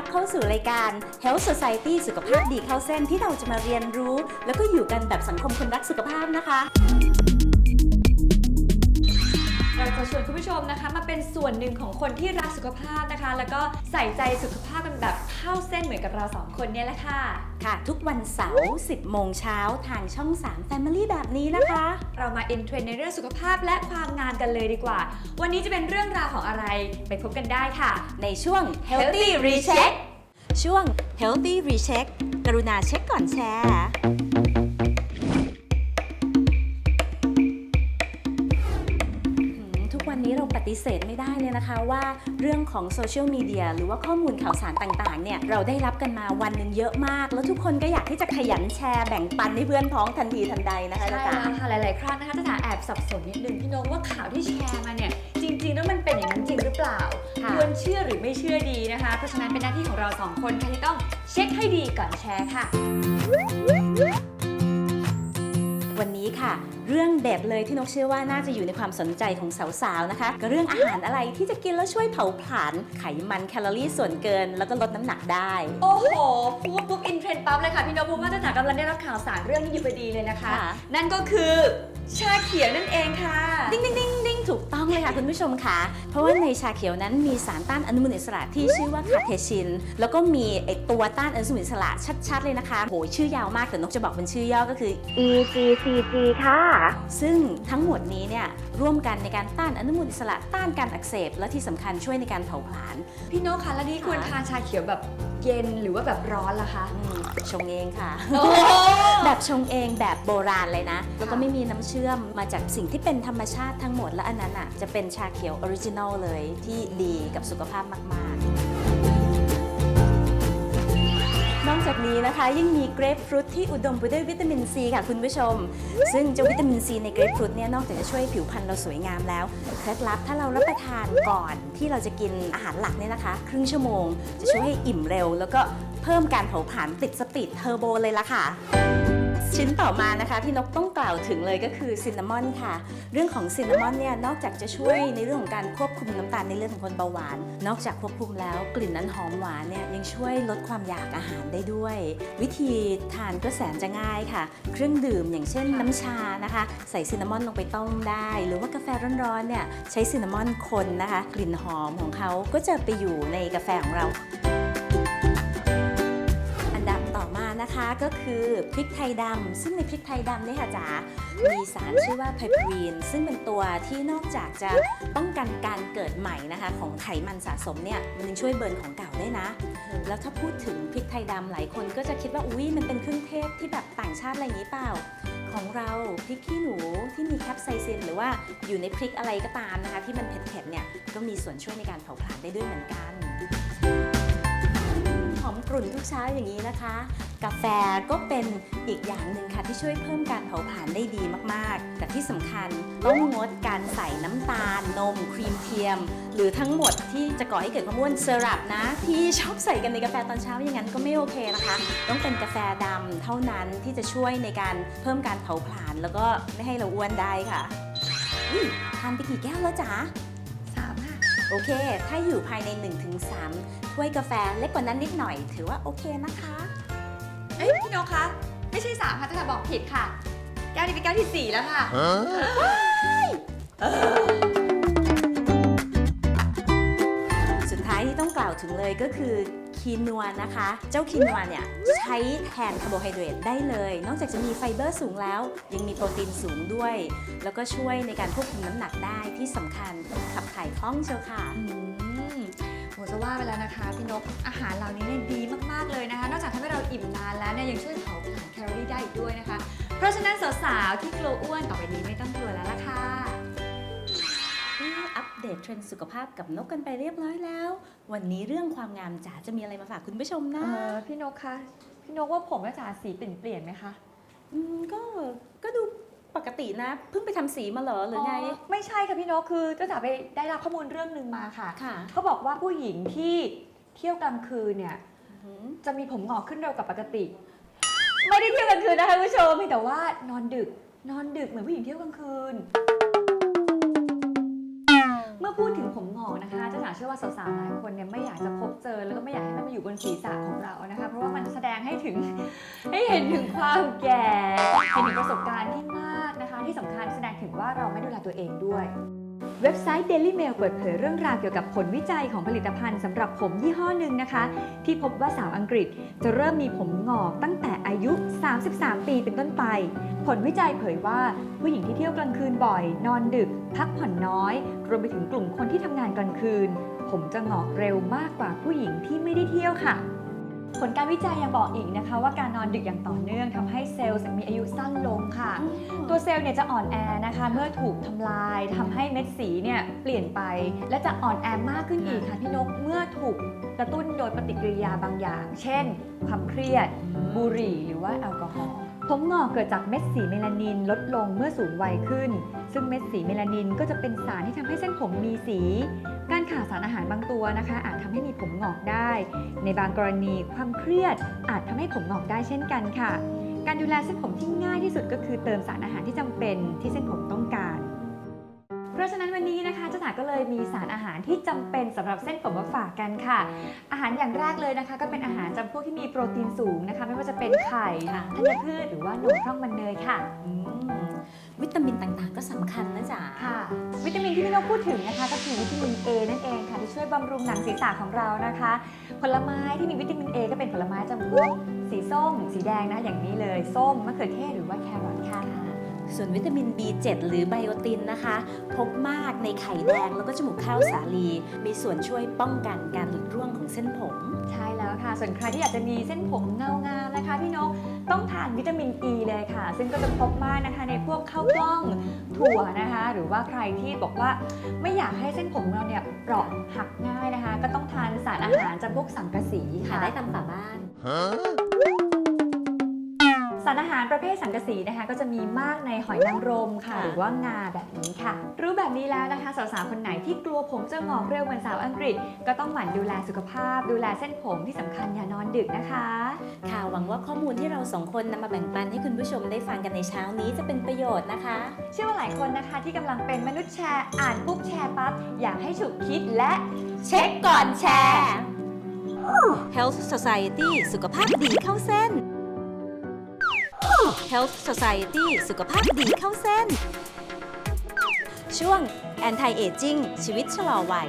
รับเข้าสู่รายการ Health Society สุขภาพดีเข้าเส้นที่เราจะมาเรียนรู้ แล้วก็อยู่กันแบบสังคมคนรักสุขภาพนะคะ เราจะชวนคุณผู้ชมนะคะ มาเป็นส่วนหนึ่งของคนที่รักสุขภาพนะคะ แล้วก็ใส่ใจสุขภาพกันแบบเข้าเส้นเหมือนกับเราสองคนเนี่ยแหละค่ะ ค่ะ ทุกวันเสาร์ 10 โมงเช้าทางช่อง 3 Family แบบนี้นะคะ เรามาอินเทรนด์ในเรื่องสุขภาพและความงามกันเลยดีกว่า วันนี้จะเป็นเรื่องราวของอะไรไปพบกันได้ค่ะ ในช่วง Healthy Recheck ช่วง Healthy Recheck กรุณาเช็คก่อนแชร์ ฏิเสธไม่ได้เลยนะคะว่าเรื่องของโซเชียลมีเดียหรือว่าข้อมูลข่าวสารต่างๆเนี่ยเราได้รับกันมาวันหนึ่งเยอะมาก แล้วทุกคนก็อยากที่จะขยันแชร์แบ่งปันให้เพื่อนพ้องทันทีทันใดนะคะใช่จ๊ะจ๋าแล้วค่ะหลาย ๆ ครั้งนะคะจะถาแอบสับสนนิดนึงพี่นกว่าข่าวที่แชร์มาเนี่ยจริง ๆ แล้วมันเป็นอย่างนั้นจริงหรือเปล่าค่ะควรเชื่อหรือไม่เชื่อดีนะคะ เพราะฉะนั้นเป็นหน้าที่ของเราสองคนค่ะที่ต้องเช็คให้ดีก่อนแชร์ค่ะ วันนี้ค่ะ เรื่องเด็ดเลยที่นกเชื่อว่าน่าจะอยู่ในความสนใจของสาวๆนะคะก็เรื่องอาหารอะไรที่จะกินแล้วช่วยเผาผลาญไขมันแคลอรี่ส่วนเกิน แล้วก็ลดน้ำหนักได้ โอ้โหพูดปุ๊บอินเทรนด์ปั๊บเลยค่ะพี่นพเพราะว่าจะถากำลังได้รับข่าวสารเรื่องนี้อยู่พอดีเลยนะคะ ค่ะ นั่นก็คือชาเขียวนั่นเองค่ะ ดิ้งดิ้งดิ้งดิ้ง ถูกต้องเลยค่ะคุณผู้ชมค่ะ เพราะว่าในชาเขียวนั้นมีสารต้านอนุมูลอิสระที่ชื่อว่าคาเทชิน แล้วก็มีไอตัวต้านอนุมูลอิสระชัดๆเลยนะคะโหยชื่อยาวมากแต่นกจะบอกเป็นชื่อย่อก็คือ EGCG ค่ะ ซึ่งทั้งหมดนี้เนี่ย ร่วมกันในการต้านอนุมูลอิสระต้านการอักเสบ และที่สำคัญช่วยในการเผาผลาญพี่นกคะแล้วนี่ควรทานชาเขียวแบบเย็นหรือว่าแบบร้อนล่ะคะอืมชงเองค่ะโอ้แบบชงเองแบบโบราณเลยนะ แล้วก็ค่ะไม่มีน้ำเชื่อมมาจากสิ่งที่เป็นธรรมชาติทั้งหมดและอันนั้นอะจะเป็นชาเขียวออริจินอลเลยที่ดีกับสุขภาพมาก ๆ จากนี้นะคะยังมีเกรปฟรุตที่อุดมไปด้วยวิตามินซีค่ะคุณผู้ชม ซึ่งเจ้าวิตามินซีในเกรปฟรุตเนี่ยนอกจากจะช่วยผิวพรรณเราสวยงามแล้วเคล็ดลับถ้าเรารับประทานก่อนที่เราจะกินอาหารหลักเนี่ยนะคะ ครึ่งชั่วโมงจะช่วยให้อิ่มเร็ว แล้วก็เพิ่มการเผาผลาญติดสปีดเทอร์โบเลยละค่ะ ชิ้นต่อมานะคะที่นกต้องกล่าวถึงเลยก็คือซินนามอนค่ะ เรื่องของซินนามอนเนี่ยนอกจากจะช่วยในเรื่องของการควบคุมน้ำตาลในเลือดของคนเบาหวาน นอกจากควบคุมแล้วกลิ่นนั้นหอมหวานเนี่ยยังช่วยลดความอยากอาหารได้ด้วย วิธีทานก็แสนจะง่ายค่ะ เครื่องดื่มอย่างเช่นน้ำชานะคะ ใส่ซินนามอนลงไปต้มได้ หรือว่ากาแฟร้อนๆเนี่ยใช้ซินนามอนคนนะคะ กลิ่นหอมของเขาก็จะไปอยู่ในกาแฟของเรา นะคะก็คือพริกไทยดำซึ่งในพริกไทยดำเนี่ยค่ะจ๋ามีสารชื่อว่าไพปรีน ซึ่งเป็นตัวที่นอกจากจะป้องกันการเกิดใหม่นะคะ ของไขมันสะสมเนี่ยมันยังช่วยเบิร์นของเก่าได้วยนะ แล้วถ้าพูดถึงพริกไทยดำหลายคนก็จะคิดว่าอุ้ยมันเป็นเครื่องเทศที่แบบต่างชาติอะไรอย่างนี้เปล่า ของเราพริกขี้หนูที่มีแคปไซซินหรือว่าอยู่ในพริกอะไรก็ตามนะคะ ที่มันเผ็ดๆเนี่ยก็มีส่วนช่วยในการเผาผลาญได้ด้วยเหมือนกันหอม กรุ่นทุกเช้าอย่างนี้นะคะ กาแฟก็เป็นอีกอย่างหนึ่งค่ะที่ช่วยเพิ่มการเผาผลาญได้ดีมากๆ แต่ที่สำคัญต้องงดการใส่น้ำตาล นม ครีมเทียม หรือทั้งหมดที่จะก่อให้เกิดความอ้วนเซรัปนะที่ชอบใส่กันในกาแฟตอนเช้าอย่างนั้นก็ไม่โอเคนะคะ ต้องเป็นกาแฟดำเท่านั้นที่จะช่วยในการเพิ่มการเผาผลาญแล้วก็ไม่ให้เราอ้วนได้ค่ะอุ๊ยทานไปกี่แก้วแล้วจ๊ะสามค่ะ โอเค ถ้าอยู่ภายใน 1-3 ถ้วยกาแฟเล็กกว่านั้นนิดหน่อย ถือว่าโอเคนะคะ เอ้ยพี่นกคะ ไม่ใช่สามค่ะแต่บอกผิดค่ะ แก้วนี้เป็นแก้วที่สี่แล้วค่ะ สุดท้ายที่ต้องกล่าวถึงเลยก็คือ คีนัวนะคะ เจ้าคีนัวเนี่ยใช้แทนคาร์โบไฮเดรตได้เลย นอกจากจะมีไฟเบอร์สูงแล้ว ยังมีโปรตีนสูงด้วย แล้วก็ช่วยในการควบคุมน้ำหนักได้ที่สำคัญขับถ่ายคล่องเชียวค่ะอืมโหจะว่าไปแล้วนะคะพี่นกอาหารเหล่านี้เนี่ยดีมากๆเลยนะคะ นอกจากทำให้เราอิ่มนานแล้วเนี่ยยังช่วยเผาผลาญแคลอรี่ได้อีกด้วยนะคะ เพราะฉะนั้นสาวๆที่กลัวอ้วนต่อไปนี้ไม่ต้องกลัวแล้วล่ะค่ะ เทรนด์สุขภาพกับนกกันไปเรียบร้อยแล้ว วันนี้เรื่องความงามจ๋าจะมีอะไรมาฝากคุณผู้ชมเอนะอพี่นกคะพี่นกว่าผมและจ๋าสีเปลี่ยนเปลี่ยนไหมคะมก็ก็ดูปกตินะ เพิ่งไปทำสีมาเหรอหรือไง ไม่ใช่ค่ะพี่นกคือเจ้าจ๋าไปได้รับข้อมูลเรื่องหนึ่งมาค่ะค่ะเขาบอกว่าผู้หญิงที่เที่ยวกลางคืนเนี่ยอืมจะมีผมงอกขึ้นเร็วกว่าปกติ ไม่ได้เที่ยวกลางคืนนะคะคุณผู้ชมเพียงแต่ว่านอนดึกนอนดึกเหมือนผู้หญิงเที่ยวกลางคืน เชื่อว่าสาวๆหลายคนเนี่ยไม่อยากจะพบเจอแล้วก็ไม่อยากให้มันมาอยู่บนศีรษะของเรานะคะ เพราะว่ามันแสดงให้ถึงให้เห็นถึงความแก่เห็นถึงประสบการณ์ที่มากนะคะ ที่สำคัญแสดงถึงว่าเราไม่ดูแลตัวเองด้วย เว็บไซต์ Daily Mail เปิดเผยเรื่องราวเกี่ยวกับผลวิจัยของผลิตภัณฑ์สำหรับผมยี่ห้อหนึ่งนะคะ ที่พบว่าสาวอังกฤษจะเริ่มมีผมงอกตั้งแต่อายุ 33 ปีเป็นต้นไป ผลวิจัยเผยว่าผู้หญิงที่เที่ยวกลางคืนบ่อย นอนดึก พักผ่อนน้อย รวมไปถึงกลุ่มคนที่ทำงานกลางคืน ผมจะงอกเร็วมากกว่าผู้หญิงที่ไม่ได้เที่ยวค่ะผลการวิจัยยังบอกอีกนะคะว่าการนอนดึกอย่างต่อเนื่องทำให้เซลล์มีอายุสั้นลงค่ะ ตัวเซลล์เนี่ยจะอ่อนแอนะคะเมื่อถูกทำลายทำให้เม็ดสีเนี่ยเปลี่ยนไป และจะอ่อนแอมากขึ้นอีกค่ะพี่นกเมื่อถูกกระตุ้นโดยปฏิกิริยาบางอย่าง เช่น ความเครียด บุหรี่ หรือว่าแอลกอฮอล์ผมงอกเกิดจากเม็ดสีเมลานินลดลงเมื่อสูงวัยขึ้น ซึ่งเม็ดสีเมลานินก็จะเป็นสารที่ทำให้เส้นผมมีสี การขาดสารอาหารบางตัวนะคะ อาจทำให้มีผมงอกได้ ในบางกรณีความเครียดอาจทำให้ผมงอกได้เช่นกันค่ะ การดูแลเส้นผมที่ง่ายที่สุดก็คือเติมสารอาหารที่จำเป็นที่เส้นผมต้องการ ราะฉะนั้นวันนี้นะคะเจ้าหนาก็เลยมีสารอาหารที่จำเป็นสำหรับเส้นผมมาฝากกันค่ะ อาหารอย่างแรกเลยนะคะ ก็เป็นอาหารจำพวกที่มีโปรตีนสูงนะคะ ไม่ว่าจะเป็นไข่ค่ะธัญพืชหรือว่านมพร่องมันเนยค่ะอืมวิตามินต่างๆ ก็สำคัญนะจ๋าค่ะ วิตามินที่พี่นกพูดถึงนะคะ ก็คือวิตามิน A นั่นเองค่ะที่ช่วยบำรุงหนังศีรษะของเรานะคะ ผลไม้ที่มีวิตามิน A ก็เป็นผลไม้จำพวกสีส้ม สีแดงนะอย่างนี้เลย ส้มมะเขือเทศหรือว่าแครอทค่ะ ส่วนวิตามิน B7 หรือไบโอตินนะคะ พบมากในไข่แดงแล้วก็จมูกข้าวสาลี มีส่วนช่วยป้องกันการหลุดร่วงของเส้นผม ใช่แล้วค่ะ ส่วนใครที่อยากจะมีเส้นผมเงางามนะคะพี่นกต้องทานวิตามินอ e ีเลยค่ะ ซึ่งก็จะพบมากนะคะในพวกข้าวกล้องถั่วนะคะ หรือว่าใครที่บอกว่าไม่อยากให้เส้นผมของเราเนี่ยเปราะหักง่ายนะคะ ก็ต้องทานสารอาหารจำพวกสังกะสีหาค่ะ ได้ตามฝาบ้านสารอาหารประเภทสังกะสีนะคะก็จะมีมากในหอยนางรมค่ะค่ะ หรือว่างาแบบนี้ค่ะ รู้แบบนี้แล้วนะคะ สาวๆ คนไหนที่กลัวผมจะงอกเร็วเหมือนสาวอังกฤษ ก็ต้องหมั่นดูแลสุขภาพ ดูแลเส้นผมที่สำคัญอย่านอนดึกนะคะ ค่ะหวังว่าข้อมูลที่เราสองคนนำมาแบ่งปันให้คุณผู้ชมได้ฟังกันในเช้านี้จะเป็นประโยชน์นะคะ เชื่อว่าหลายคนนะคะที่กำลังเป็นมนุษย์แชร์อ่านปุ๊บแชร์ปั๊บอยากให้ฉุกคิดและเช็คก่อนแชร์ Health Society สุขภาพดีเข้าเส้น Health Society สุขภาพดีเข้าเส้น ช่วง Anti Aging ชีวิตชะลอวัย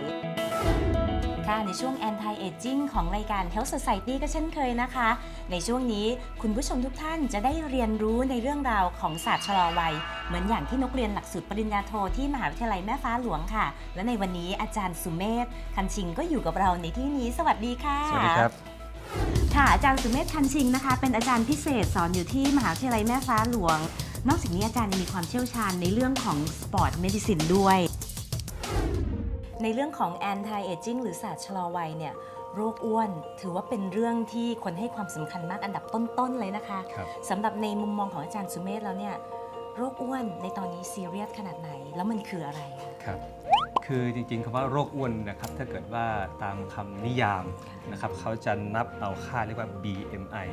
ค่ะในช่วง Anti Aging ของรายการ Health Society ก็เช่นเคยนะคะ ในช่วงนี้คุณผู้ชมทุกท่านจะได้เรียนรู้ในเรื่องราวของศาสตร์ชะลอวัย เหมือนอย่างที่นกเรียนหลักสูตรปริญญาโทที่มหาวิทยาลัยแม่ฟ้าหลวงค่ะ และในวันนี้อาจารย์สุเมธคันชิงก็อยู่กับเราในที่นี้ สวัสดีค่ะ สวัสดีครับ ค่ะอาจารย์สุเมธคันชิงนะคะ เป็นอาจารย์พิเศษสอนอยู่ที่มหาวิทยาลัยแม่ฟ้าหลวง นอกจากนี้อาจารย์ยังมีความเชี่ยวชาญในเรื่องของสปอร์ตเมดิซินด้วย ในเรื่องของ anti aging หรือศาสตร์ชะลอวัยเนี่ยโรคอ้วนถือว่าเป็นเรื่องที่คนให้ความสำคัญมากอันดับต้น ๆ เลยนะคะครับ สำหรับในมุมมองของอาจารย์สุเมธแล้วเนี่ยโรคอ้วนในตอนนี้ซีเรียสขนาดไหน แล้วมันคืออะไรคะครับ คือจริงๆคำว่าโรคอ้วนนะครับถ้าเกิดว่าตามคำนิยามนะครับเขาจะนับเอาค่าเรียกว่า BMI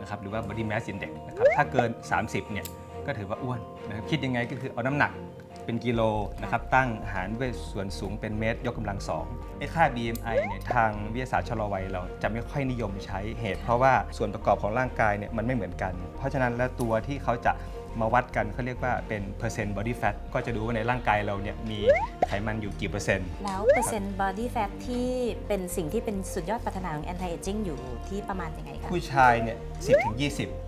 นะครับหรือว่า Body Mass Index นะครับถ้าเกิน 30เนี่ยก็ถือว่าอ้วนนะครับคิดยังไงก็คือเอาน้ำหนักเป็นกิโลนะครับตั้งหารด้วยส่วนสูงเป็นเมตร ยกกำลังสองไอ้ค่า BMI เนี่ยทางวิทยาศาสตร์ชะลอวัยเราจะไม่ค่อยนิยมใช้เหตุ เพราะว่าส่วนประกอบของร่างกายเนี่ยมันไม่เหมือนกัน เพราะฉะนั้นแล้วตัวที่เขาจะ มาวัดกันเขาเรียกว่าเป็นเปอร์เซ็นต์ body fat ก็จะดูว่าในร่างกายเราเนี่ยมีไขมันอยู่กี่เปอร์เซ็นต์ แล้วเปอร์เซ็นต์ body fat ที่เป็นสิ่งที่เป็นสุดยอดพัฒนาของ anti aging อยู่ที่ประมาณยังไงคะผู้ชายเนี่ย10ถึง20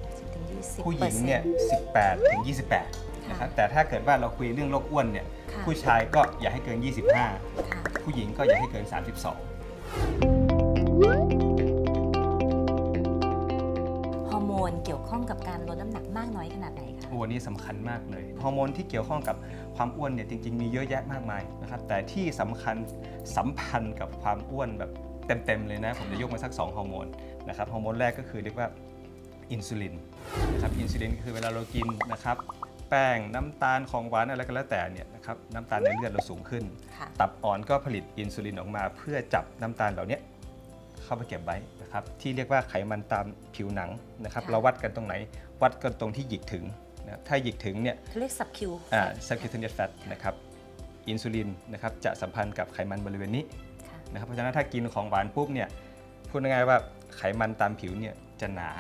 10ถึง20ผู้หญิงเนี่ย18ถึง28นะครับแต่ถ้าเกิดว่าเราคุยเรื่องโรคอ้วนเนี่ยค่ะผู้ชายก็อย่าให้เกิน ค่ะ 25 ผู้หญิงก็อย่าให้เกิน 32 ฮอร์โมนเกี่ยวข้องกับการลดน้ำหนัก มากน้อยขนาดไหนคะอ้วนนี่สำคัญมากเลยฮอร์โมนที่เกี่ยวข้องกับความอ้วนเนี่ยจริง ๆ มีเยอะแยะมากมายนะครับแต่ที่สำคัญสัมพันธ์กับความอ้วนแบบเต็มๆเลยนะ ผมจะยกมาสัก2ฮอร์โมนนะครับฮอร์โมนแรกก็คือเรียกว่าอินซูลินนะครับอินซูลินคือเวลาเรากินนะครับแป้งน้ำตาลของหวานอะไรก็แล้วแต่เนี่ยนะครับน้ำตาลในเลือดเราสูงขึ้น ตับอ่อนก็ผลิตอินซูลินออกมา เพื่อจับน้ำตาลเหล่านี้เข้าไปเก็บไว้นะครับที่เรียกว่าไขมันตามผิวหนังนะครับเราวัดกันตรงไหน วัดกันตรงที่หยิกถึง นะครับถ้าหยิกถึงเนี่ยเขาเรียกสับคิวอ่า subcutaneous fat นะครับอินซูลินนะครับจะสัมพันธ์กับไขมันบริเวณนี้ค่ะนะครับเพราะฉะนั้นถ้ากินของหวานปุ๊บเนี่ยพูดง่ายๆว่าไขมันตามผิวเนี่ยจะหนา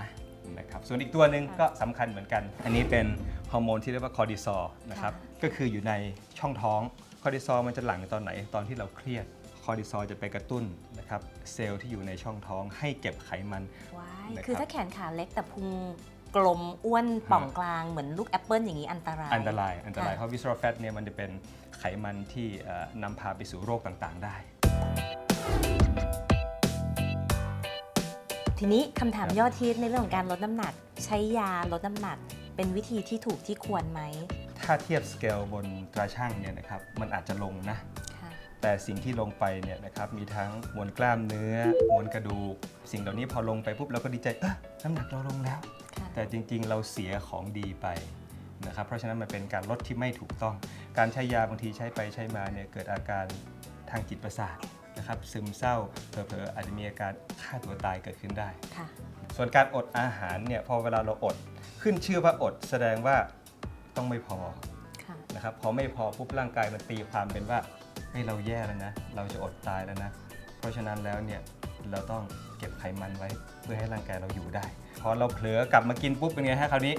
นะครับส่วนอีกตัวหนึ่งก็สำคัญเหมือนกัน อันนี้เป็นฮอร์โมนที่เรียกว่าคอร์ติซอลนะครับก็คืออยู่ในช่องท้องคอร์ติซอลมันจะหลั่งตอนไหนตอนที่เราเครียดคอร์ติซอลจะไปกระตุ้นนะครับเซลล์ที่อยู่ในช่องท้องให้เก็บไขมันว้ายนะครับคือถ้าแขนขาเล็กแต่พุง กลมอ้วนป่องกลางเหมือนลูกแอปเปิลอย่างนี้อันตราย อันตราย อันตรายค่ะเพราะวิส c ร l fat เนี่ยมันจะเป็นไขมันที่เอ่อนำพาไปสู่โรคต่างๆ ได้ ทีนี้คำถามครับยอดฮิตในเรื่องของการลดน้ำหนัก ใช้ยาลดน้ำหนัก เป็นวิธีที่ถูกที่ควรไหม ถ้าเทียบสเกลบนตราช่างเนี่ยนะครับมันอาจจะลงนะค่ะแต่สิ่งที่ลงไปเนี่ยนะครับมีทั้งมวลกล้ามเนื้อมวลกระดูก สิ่งเหล่านี้พอลงไปปุ๊บเราก็ดีใจเออน้ำหนักเราลงแล้วค่ะ แต่จริงๆเราเสียของดีไปนะครับเพราะฉะนั้นมันเป็นการลดที่ไม่ถูกต้อง การใช้ยาบางทีใช้ไปใช้มาเนี่ยเกิดอาการทางจิตประสาทนะครับซึมเศร้าเผลอๆอาจจะมีอาการฆ่าตัวตายเกิดขึ้นได้ค่ะส่วนการอดอาหารเนี่ยพอเวลาเราอดขึ้นชื่อว่าอดแสดงว่าต้องไม่พอค่ะนะครับพอไม่พอปุ๊บร่างกายมันตีความเป็นว่าเฮ้ยเราแย่แล้วนะ เราจะอดตายแล้วนะ เพราะฉะนั้นแล้วเนี่ยเราต้องเก็บไขมันไว้เพื่อให้ร่างกายเราอยู่ได้ พอเราเผลอกลับมากินปุ๊บเป็นไงฮะคราวนี้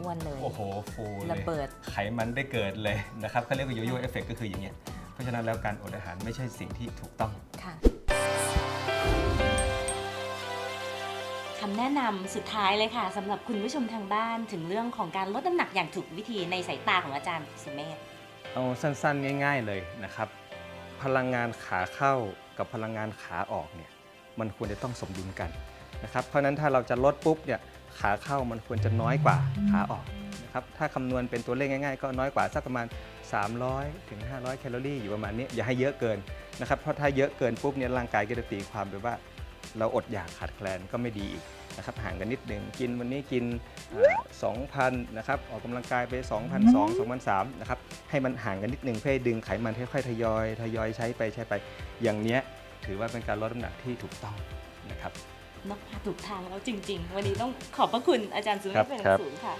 อ้วนเลย โอ้โหฟูเลระยเบิด ไขมันได้เกิดเลยนะครับเขาเรียกว่าโยโย่เอฟเฟกก็คืออย่างเงี้ยเพราะฉะนั้นแล้วการอดอาหารไม่ใช่สิ่งที่ถูกต้อง ค่ะคำแนะนำสุดท้ายเลยค่ะสำหรับคุณผู้ชมทางบ้านถึงเรื่องของการลดน้ำหนักอย่างถูกวิธีในสายตาของอาจารย์สุเมธเอาสั้นๆ ง่าย ๆ เลยนะครับ พลังงานขาเข้ากับพลังงานขาออกเนี่ยมันควรจะต้องสมดุลกัน นะครับเพราะฉะนั้นถ้าเราจะลดปุ๊บเนี่ยขาเข้ามันควรจะน้อยกว่าขาออกนะครับถ้าคำนวณเป็นตัวเลขง่ายๆ ก็น้อยกว่าสักประมาณ 300ถึง500 แคลอรี่อยู่ประมาณนี้อย่าให้เยอะเกินนะครับเพราะถ้าเยอะเกินปุ๊บเนี่ยร่างกายก็จะตีความไปว่า เราอดอยากขาดแคลนก็ไม่ดีอีกนะครับห่างกันนิดหนึ่งกินวันนี้กินสองพันนะครับออกกำลังกายไป2,200 2,300นะครับให้มันห่างกันนิดหนึ่งเพื่อให้ดึงไขมันค่อยๆทยอยทยอยใช้ไปใช้ไป อย่างเนี้ยถือว่าเป็นการลดน้ำหนักที่ถูกต้องนะครับ นกพาถูกทางแล้วจริง ๆ วันนี้ต้องขอบพระคุณอาจารย์สุเมครัธบเป็นอครัย่าบงสูงค่ะ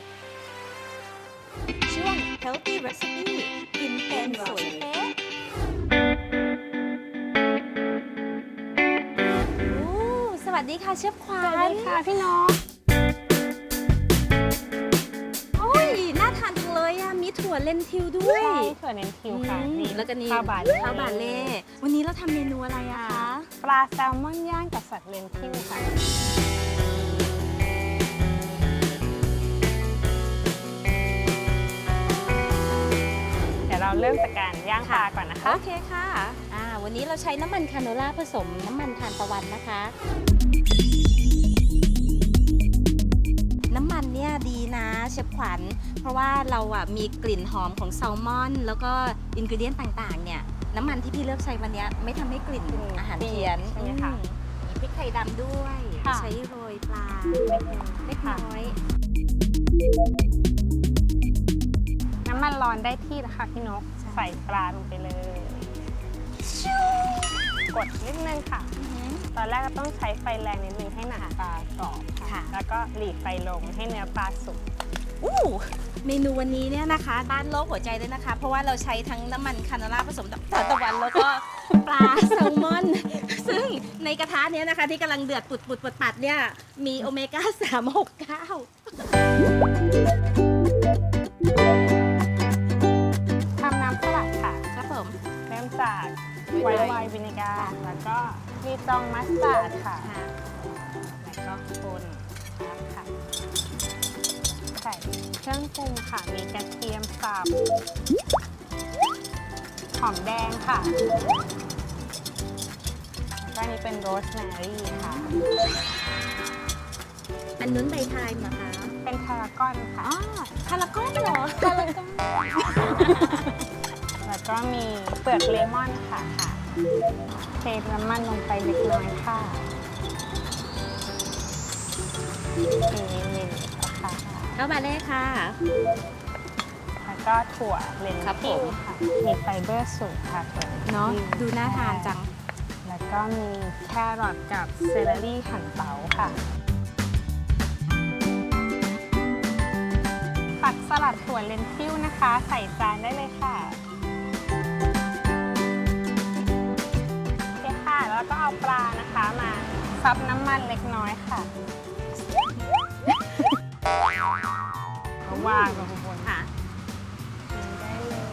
ช่วง healthy recipe กินเป็นสวยเป๊ะโอ้สวัสดีค่ะเชฟควาสวัสนดีค่ะพี่น้องโอ้ยน่าทานจังเลยอะมีถั่วเลนทิวด้วยใช่ถั่วเน้นคิวค่ะอืมนี่แล้วก็นี่ข้าวบาเล่ข้าวบาเล่วันนี้เราทำเมนูอะไรอะคะป ลาแซลมอนย่างกับสัตว์เลนทิวค่ะเดี๋ยวเราเริ่มจากการย่างปลาก่อนนะคะ โอเคค่ะอ่าวันนี้เราใช้น้ำมันคาโนล่าผสมน้ำมันทานตะวันนะคะ น้ำมันเนี่ยดีนะเชฟขวัญ เพราะว่าเราอะมีกลิ่นหอมของแซลมอน แล้วก็อินก e เดียนต่างๆเนี่ย น้ำมันที่พี่เลือกใช้วันเนี้ยไม่ทำให้กลิ่นอืมอาหารเพี้ยนใช่ไหมคะอืมีพริกไทยดำด้วย ค่ะ ใช้โรยปลาเล็กน้อยน้ำมันร้อนได้ที่แล้วค่ะพี่นกใช่ใส่ปลาลงไปเลย กดนิดนึงค่ะ อือหือ ตอนแรกก็ต้องใช้ไฟแรงนิดนึงให้หนังปลากรอบค่ะ ค่ะ แล้วก็หลีกไฟลงให้เนื้อปลาสุก อู้เมนูวันนี้เนี่ยนะคะบ้านโลกหัวใจด้วยนะคะ เพราะว่าเราใช้ทั้งน้ำมันคาโนล่าผสมกับทานตะวันแล้วก็ปลาแซลมอน ซึ่งในกระทะเนี้ยนะคะ ที่กำลังเดือดปุดปุดปุดปัดเนี่ยมีโอเมก้า3 6 9ทำน้ำสลัดค่ะ ครับผมเริ่มจากไวน์ไวน์วินิกาแล้วก็มีตองมัสตาร์ดค่ะ ค่ะ ปรุงค่ะ มีกระเทียมสับหอมแดงค่ะแล้วก็อันนี้เป็นโรสแมรี่ค่ะ อันนู้นใบไทม์เหรอคะใบเป็นทารากอนค่ะ อ๋อคาราก้อนเหรอแล้วก็มีเปลือกเลมอนค่ะค่ะเทน้ำมันลงไปเล็กน้อยค่ะ นี่นี่ค่ะ เข้ามาเลยค่ะ แล้วก็ถั่วเลนครับผติ้งมค่ะมีไฟเบอร์สูงค่ะถั่วเลนติ้งเนาะดูน่าทานจัง แล้วก็มีแครอทกับเซเลอรี่หั่นเตาค่ะ ตักสลัดถั่วเลนติ้วนะคะ ใส่จานได้เลยค่ะโอเคค่ะ แล้วก็เอาปลานะคะมาซับน้ำมันเล็กน้อยค่ะ วางลงบนค่ะ ได้เลย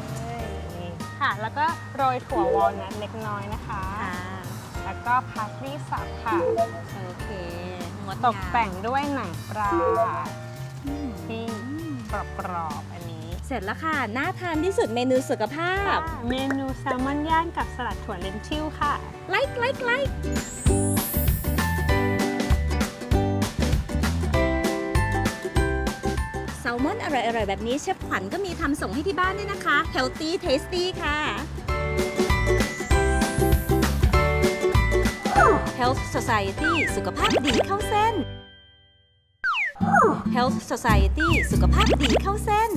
นี่ค่ะ แล้วก็โรยถั่ววอลนัทเล็กน้อยนะคะแล้วก็พาสลีย์สับค่ะ โอเคงดตงามกแต่งด้วยหนังปลาอืมที่กรอบๆอันนี้เสร็จแล้วค่ะ น่าทานที่สุดเมนูสุขภาพ เมนูแซลมอนย่างกับสลัดถั่วเลนทิวค่ะ ไลค์ไลค์ไลค์ อร่อยๆ แบบนี้เชฟขวัญก็มีทำส่งให้ที่บ้านด้วยนะคะ Healthy Tasty ค่ะ Health Society สุขภาพดีเข้าเส้น Health Society สุขภาพดีเข้าเส้น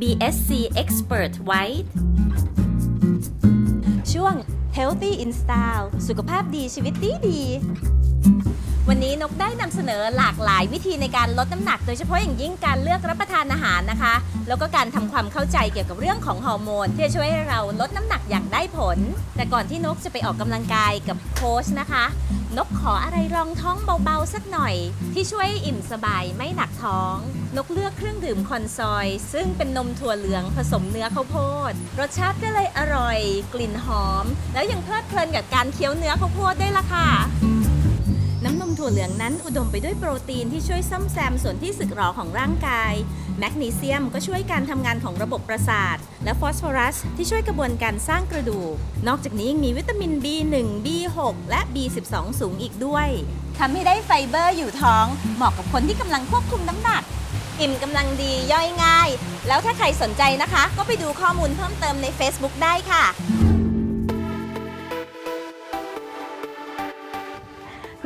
BSC Expert White ช่วง Healthy in Style สุขภาพดีชีวิตดีดี วันนี้นกได้นำเสนอหลากหลายวิธีในการลดน้ำหนัก โดยเฉพาะอย่างยิ่งการเลือกรับประทานอาหารนะคะ แล้วก็การทำความเข้าใจเกี่ยวกับเรื่องของฮอร์โมนที่จะช่วยให้เราลดน้ำหนักอย่างได้ผล แต่ก่อนที่นกจะไปออกกำลังกายกับโค้ชนะคะ นกขออะไรรองท้องเบาๆสักหน่อย ที่ช่วยอิ่มสบายไม่หนักท้อง นกเลือกเครื่องดื่มคอนซอย ซึ่งเป็นนมถั่วเหลืองผสมเนื้อข้าวโพดรสชาติก็เลยอร่อย กลิ่นหอม แล้วยังเพลิดเพลินกับการเคี้ยวเนื้อข้าวโพดได้ละค่ะ ถั่วเหลืองนั้นอุดมไปด้วยโปรตีนที่ช่วยซ่อมแซมส่วนที่สึกหรอของร่างกาย แมกนีเซียมก็ช่วยการทำงานของระบบประสาท และฟอสฟอรัส ที่ช่วยกระบวนการสร้างกระดูก นอกจากนี้ยังมีวิตามิน B1 B6 และ B12 สูงอีกด้วยทำให้ได้ไฟเบอร์อยู่ท้อง เหมาะกับคนที่กำลังควบคุมน้ำหนัก อิ่มกำลังดีย่อยง่าย แล้วถ้าใครสนใจนะคะ ก็ไปดูข้อมูลเพิ่มเติมใน Facebook ได้ค่ะ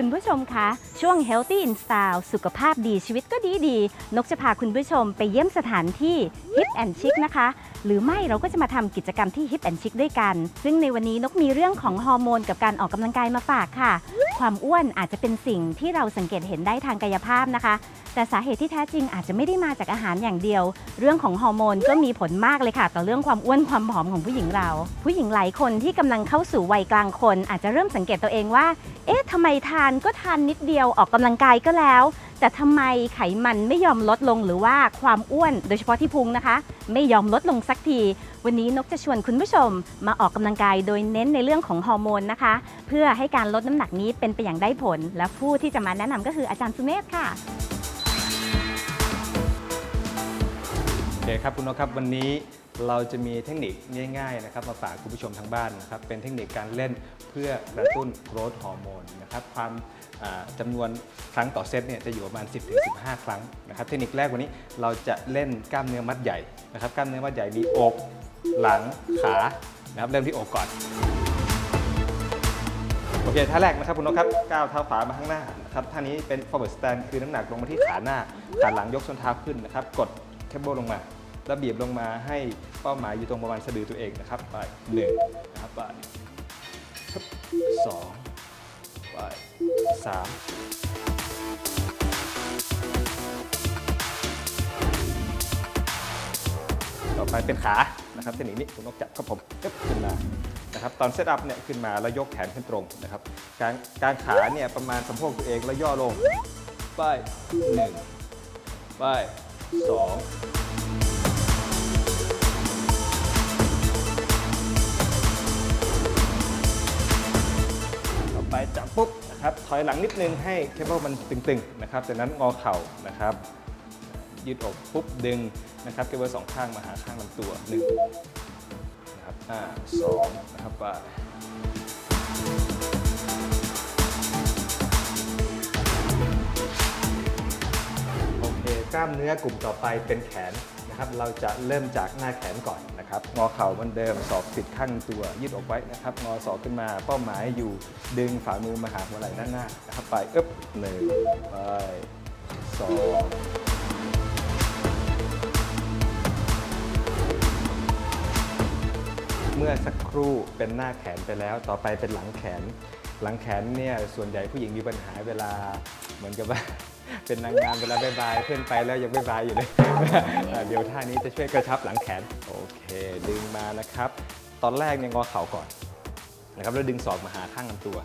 คุณผู้ชมคะ ช่วง Healthy in Style สุขภาพดีชีวิตก็ดีดี นกจะพาคุณผู้ชมไปเยี่ยมสถานที่ Hip and Chic นะคะหรือไม่เราก็จะมาทำกิจกรรมที่ Hip and Chic ด้วยกัน ซึ่งในวันนี้นกมีเรื่องของฮอร์โมนกับการออกกำลังกายมาฝากค่ะ ความอ้วนอาจจะเป็นสิ่งที่เราสังเกตเห็นได้ทางกายภาพนะคะ แต่สาเหตุที่แท้จริงอาจจะไม่ได้มาจากอาหารอย่างเดียว เรื่องของฮอร์โมนก็มีผลมากเลยค่ะ ต่อเรื่องความอ้วนความผอมของผู้หญิงเรา ผู้หญิงหลายคนที่กำลังเข้าสู่วัยกลางคน อาจจะเริ่มสังเกตตัวเองว่า เอ๊ะทำไมทานก็ทานนิดเดียวออกกำลังกายก็แล้ว แต่ทำไมไขมันไม่ยอมลดลงหรือว่าความอ้วน โดยเฉพาะที่พุงนะคะ ไม่ยอมลดลงสักที วันนี้นกจะชวนคุณผู้ชมมาออกกำลังกายโดยเน้นในเรื่องของฮอร์โมนนะคะ เพื่อให้การลดน้ำหนักนี้เป็นไปอย่างได้ผล และผู้ที่จะมาแนะนำก็คืออาจารย์สุเมธค่ะ โอเคครับคุณนกครับวันนี้ เราจะมีเทคนิคง่ายๆนะครับมาฝากคุณผู้ชมทางบ้านนะครับเป็นเทคนิคการเล่นเพื่อกระตุ้นโกรทฮอร์โมนนะครับความจำนวนครั้งต่อเซตเนี่ยจะอยู่ประมาณ 10-15 ครั้งนะครับเทคนิคแรกวันนี้เราจะเล่นกล้ามเนื้อมัดใหญ่นะครับกล้ามเนื้อมัดใหญ่มีอก หลังขานะครับเริ่มที่อกก่อนโอเคท่าแรกนะครับคุณนกครับก้าวเท้าขวามาข้างหน้านะครับท่านี้เป็น forward stand คือน้ำหนักลงมาที่ขาหน้าขาหลังยกส้นเท้าขึ้นนะครับกดแคบเบิลลงมา แล้วบีบลงมาให้เป้าหมายอยู่ตรงประมาณสะดือตัวเองนะครับ ไปหนึ่งนะครับไปสองไปสามต่อไปเป็นขานะครับเทคนิคนี้คุณนกจับครับผมปึ๊บขึ้นมานะครับตอนเซตอัพเนี่ยขึ้นมาแล้วยกแขนขึ้นตรงนะครับกางกางขาเนี่ยประมาณสะโพกตัวเองแล้วย่อลงไปหนึ่งไปสอง ไปจับปุ๊บนะครับถอยหลังนิดนึงให้เคเบิลมันตึงๆนะครับจากนั้นงอเข่านะครับยืดอกปุ๊บดึงนะครับเคเบิลสองข้างมาหาข้างลำตัวหนึ่งนะครับห้าสองนะครับว่าล้ามเนื้อกลุ่มต่อไปเป็นแขนนะครับ เราจะเริ่มจากหน้าแขนก่อน นะครับ งอเข่าเหมือนเดิมศอกติดข้างตัว ยืดออกไว้นะครับ งอศอกขึ้นมา เป้าหมายอยู่ดึงฝ่ามือมาหาหัวไหล่ด้านหน้านะครับ ไปอึ๊บหนึ่งไปสองเมื่อสักครู่เป็นหน้าแขนไปแล้ว ต่อไปเป็นหลังแขน หลังแขนเนี่ยส่วนใหญ่ผู้หญิงมีปัญหาเวลาเหมือนกับว่า เป็นนางงามเวลาบายบายเพื่อนไปแล้วยังบายบายอยู่เลย เดี๋ยวท่านี้จะช่วยกระชับหลังแขน โอเค ดึงมานะครับ ตอนแรกเนี่ยงอเข่าก่อนนะครับแล้วดึงศอกมาหาข้างลำตัว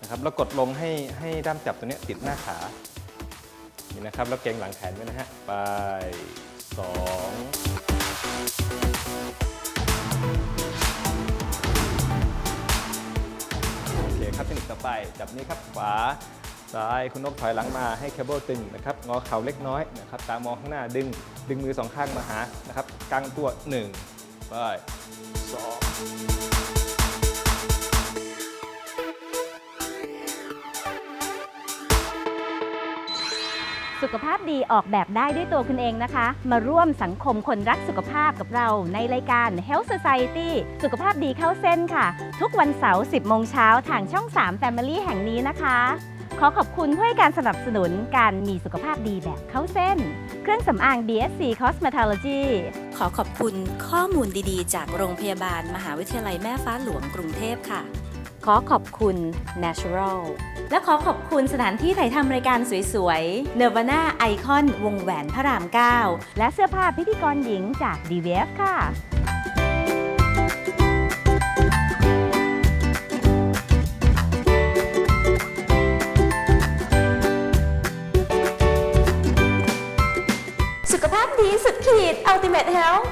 นะครับแล้วกดลงให้ให้ด้ามจับตัวนี้ติดหน้าขานี่นะครับแล้วเกรงหลังแขนไว้นะฮะไปสองโอเคครับเทคนิคต่อไปจับนี้ครับขวา ซ้ายคุณนกถอยหลังมาให้เคเบิลตึงนะครับงอเข่าเล็กน้อยนะครับตามองข้างหน้าดึง ดึงมือสองข้างมาหานะครับกางตัว1ไปสองสุขภาพดีออกแบบได้ด้วยตัวคุณเองนะคะ มาร่วมสังคมคนรักสุขภาพกับเราในรายการ Health Society สุขภาพดีเข้าเส้นค่ะ ทุกวันเสาร์ 10 โมงเช้าทางช่อง 3 Family แห่งนี้นะคะ ขอขอบคุณผู้ให้การสนับสนุนการมีสุขภาพดีแบบเข้าเส้น เครื่องสำอาง BSC Cosmetology ขอขอบคุณข้อมูลดีๆ จากโรงพยาบาล มหาวิทยาลัยแม่ฟ้าหลวงกรุงเทพค่ะ ขอขอบคุณ Natural และขอขอบคุณสถานที่ถ่ายทำรายการสวยๆ Nirvana Icon วงแหวนพระราม 9 และเสื้อผ้าพิธีกรหญิงจาก DVF ค่ะ พีสุดขีด Ultimate Health